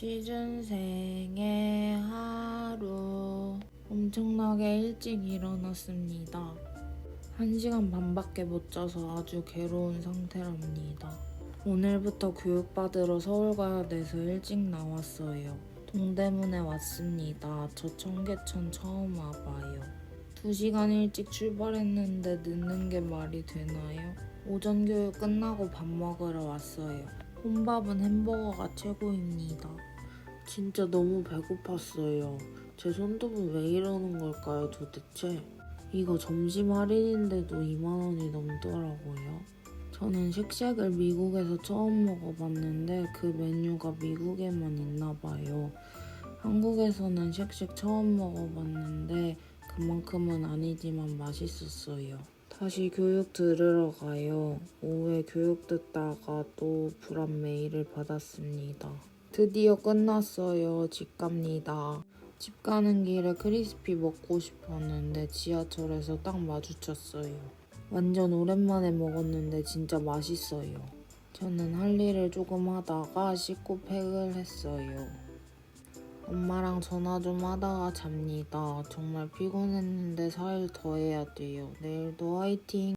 취준생의 하루 엄청나게 일찍 일어났습니다. 한 시간 반밖에 못 자서 아주 괴로운 상태랍니다. 오늘부터 교육받으러 서울 가야 돼서 일찍 나왔어요. 동대문에 왔습니다. 저 청계천 처음 와봐요. 두 시간 일찍 출발했는데 늦는 게 말이 되나요? 오전 교육 끝나고 밥 먹으러 왔어요. 혼밥은 햄버거가 최고입니다. 진짜 너무 배고팠어요. 제 손톱은 왜 이러는 걸까요 도대체? 이거 점심 할인인데도 2만원이 넘더라고요. 저는 쉑쉑을 미국에서 처음 먹어봤는데 그 메뉴가 미국에만 있나 봐요. 한국에서는 쉑쉑 처음 먹어봤는데 그만큼은 아니지만 맛있었어요. 다시 교육 들으러 가요. 오후에 교육 듣다가 또 불안 메일을 받았습니다. 드디어 끝났어요. 집 갑니다. 집 가는 길에 크리스피 먹고 싶었는데 지하철에서 딱 마주쳤어요. 완전 오랜만에 먹었는데 진짜 맛있어요. 저는 할 일을 조금 하다가 씻고 팩을 했어요. 엄마랑 전화 좀 하다가 잡니다. 정말 피곤했는데 4일 더 해야 돼요. 내일도 화이팅!